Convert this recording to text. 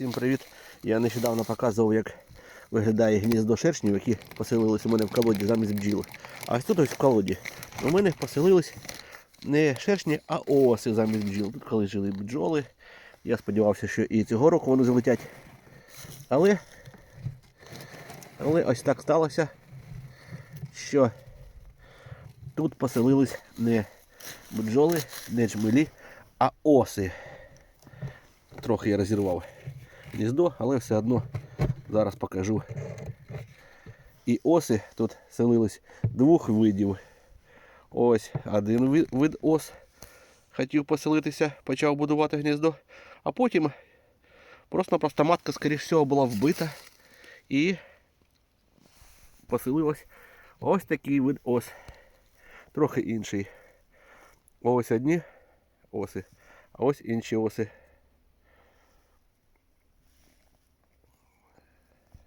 Всім привіт! Я нещодавно показував, як виглядає гніздо шершнів, які поселились у мене в колоді замість бджіл. А ось тут ось в колоді. У мене поселились не шершні, а оси замість бджіл. Тут коли жили бджоли. Я сподівався, що і цього року вони залетять. Але, але ось так сталося, що тут поселились не бджоли, не джмелі, а оси. Трохи я розірвав гніздо, але все одно зараз покажу. І оси тут селились двох видів. Ось один вид ос хотів поселитися, почав будувати гніздо, а потім просто-просто матка, скоріш всього, була вбита і поселилась ось такий вид ос. Трохи інший. Ось одні оси, а ось інші оси.